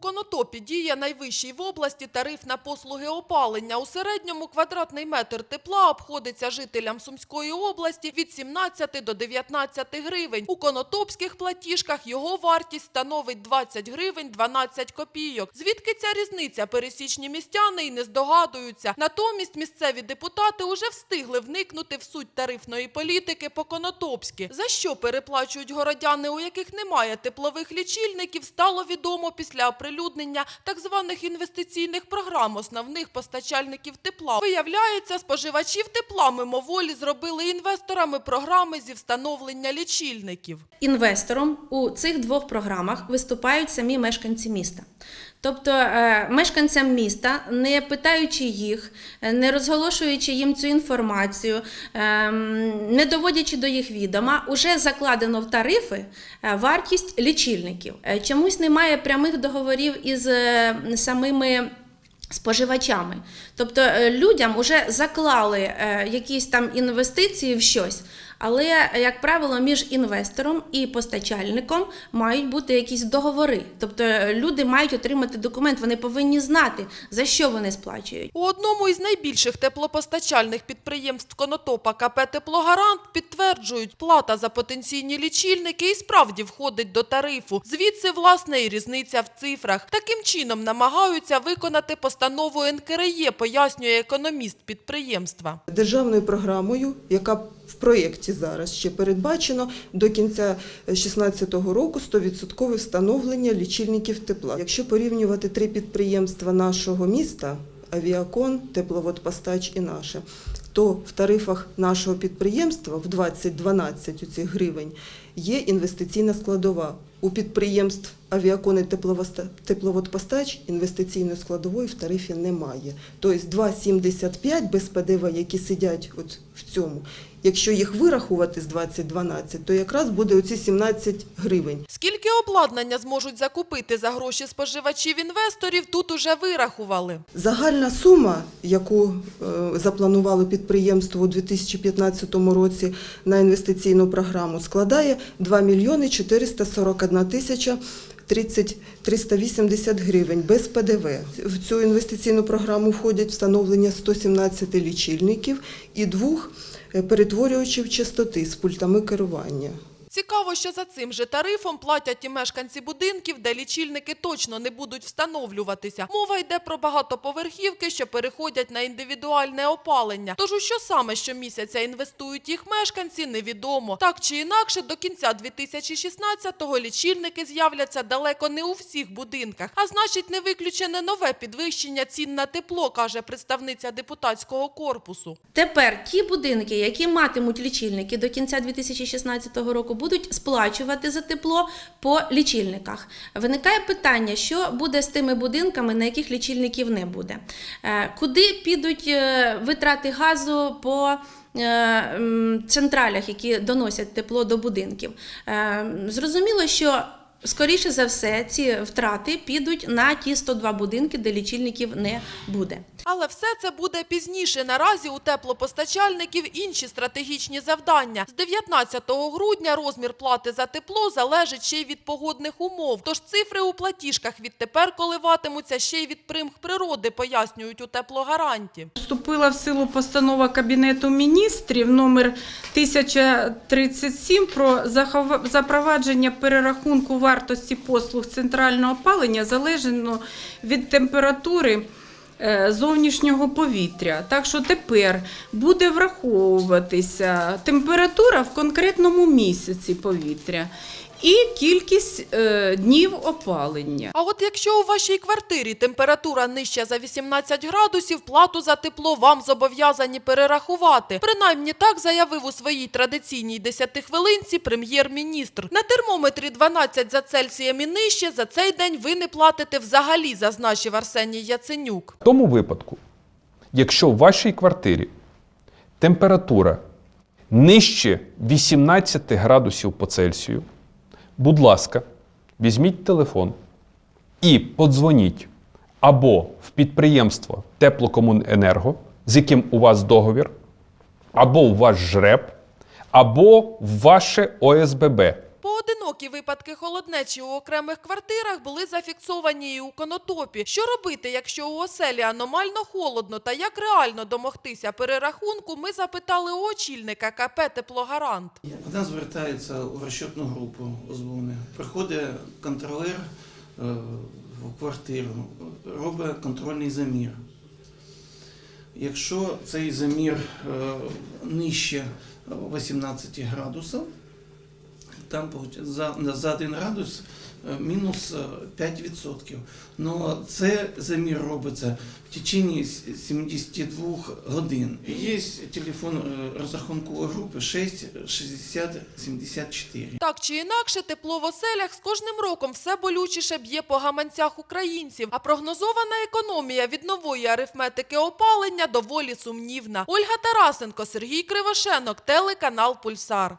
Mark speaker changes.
Speaker 1: Конотопі діє найвищий в області тариф на послуги опалення. У середньому квадратний метр тепла обходиться жителям Сумської області від 17 до 19 гривень. У конотопських платіжках його вартість становить 20 гривень 12 копійок. Звідки ця різниця? Пересічні містяни і не здогадуються. Натомість місцеві депутати уже встигли вникнути в суть тарифної політики по Конотопськи. За що переплачують городяни, у яких немає теплових лічильників, стало відомо після оприлюднення так званих інвестиційних програм основних постачальників тепла. Виявляється, споживачів тепла мимоволі зробили інвесторами програми зі встановлення лічильників.
Speaker 2: Інвестором у цих двох програмах виступають самі мешканці міста. Тобто е, мешканцям міста, не питаючи їх, е, не розголошуючи їм цю інформацію, е, не доводячи до їх відома, уже закладено в тарифи е, вартість лічильників. Чомусь немає прямих договорів із самими. Споживачами, тобто людям вже заклали якісь там інвестиції в щось, але, як правило, між інвестором і постачальником мають бути якісь договори. Тобто е, люди мають отримати документ, вони повинні знати, за що вони сплачують.
Speaker 1: У одному із найбільших теплопостачальних підприємств Конотопа КП «Теплогарант» підтверджують, плата за потенційні лічильники і справді входить до тарифу. Звідси, власне, і різниця в цифрах. Таким чином намагаються виконати постанову НКРЄ, пояснює економіст підприємства.
Speaker 3: державною програмою, яка в проєкті зараз ще передбачено до кінця 2016 року 100% встановлення лічильників тепла. Якщо порівнювати три підприємства нашого міста Авіакон, Тепловодпостач і наше, то в тарифах нашого підприємства в 20-12 у цих гривень є інвестиційна складова. У підприємств Авіакон і Тепловоста- Тепловодпостач інвестиційної складової в тарифі немає. Тобто 2,75 без ПДВ, які сидять от в цьому, якщо їх вирахувати з 2012, то якраз буде оці 17 гривень.
Speaker 1: Скільки обладнання зможуть закупити за гроші споживачів інвесторів, тут уже вирахували.
Speaker 3: Загальна сума, яку е, запланувало підприємство у 2015 році на інвестиційну програму, складає 2 мільйони 441 тисяча 30 380 гривень без ПДВ. В цю інвестиційну програму входять встановлення 117 лічильників і двох е, перетворювачів частоти з пультами керування.
Speaker 1: Цікаво, що за цим же тарифом платять і мешканці будинків, де лічильники точно не будуть встановлюватися. Мова йде про багатоповерхівки, що переходять на індивідуальне опалення. Тож у що саме щомісяця інвестують їх мешканці, невідомо. Так чи інакше, до кінця 2016-го лічильники з'являться далеко не у всіх будинках. А значить, не виключене нове підвищення цін на тепло, каже представниця депутатського корпусу.
Speaker 2: Тепер ті будинки, які матимуть лічильники до кінця 2016 року, сплачувати за тепло по лічильниках. Виникає питання, що буде з тими будинками, на яких лічильників не буде. Е, Куди підуть е, витрати газу по е, централях, які доносять тепло до будинків? Зрозуміло, що Скоріше за все, ці втрати підуть на ті 102 будинки, де лічильників не буде.
Speaker 1: Але все це буде пізніше. Наразі у теплопостачальників інші стратегічні завдання. З 19 грудня розмір плати за тепло залежить ще й від погодних умов. Тож цифри у платіжках відтепер коливатимуться ще й від примх природи, пояснюють у теплогаранті.
Speaker 4: Вступила в силу постанова Кабінету міністрів номер 1037 про запровадження перерахунку вартості послуг центрального опалення залежно від температури е, зовнішнього повітря. Так що тепер буде враховуватися температура в конкретному місяці повітря і кількість е, днів опалення.
Speaker 1: А от якщо у вашій квартирі температура нижча за 18 градусів, плату за тепло вам зобов'язані перерахувати. Принаймні так заявив у своїй традиційній 10-хвилинці прем'єр-міністр. На термометрі 12 за Цельсієм і нижче за цей день ви не платите взагалі, зазначив Арсеній Яценюк.
Speaker 5: В тому випадку, якщо в вашій квартирі температура нижче 18 градусів по Цельсію, будь ласка, візьміть телефон і подзвоніть або в підприємство Теплокомуненерго, з яким у вас договір, або в ваш ЖРЕП, або в ваше ОСББ.
Speaker 1: Поодинокі випадки холоднечі у окремих квартирах були зафіксовані і у Конотопі. Що робити, якщо у оселі аномально холодно та як реально домогтися перерахунку, ми запитали у очільника КП «Теплогарант».
Speaker 6: Вона звертається у розчетну групу ОЗБУНи. Приходить контролер е, в квартиру, робить контрольний замір. Якщо цей замір е, нижче 18 градусів, там за, за 1 градус е, мінус е, 5%. Но це замір робиться в течение 72 годин. Є телефон е, розрахункової групи 6 60 74.
Speaker 1: Так чи інакше, тепло в оселях з кожним роком все болючіше б'є по гаманцях українців, а прогнозована економія від нової арифметики опалення доволі сумнівна. Ольга Тарасенко, Сергій Кривошенок, телеканал Пульсар.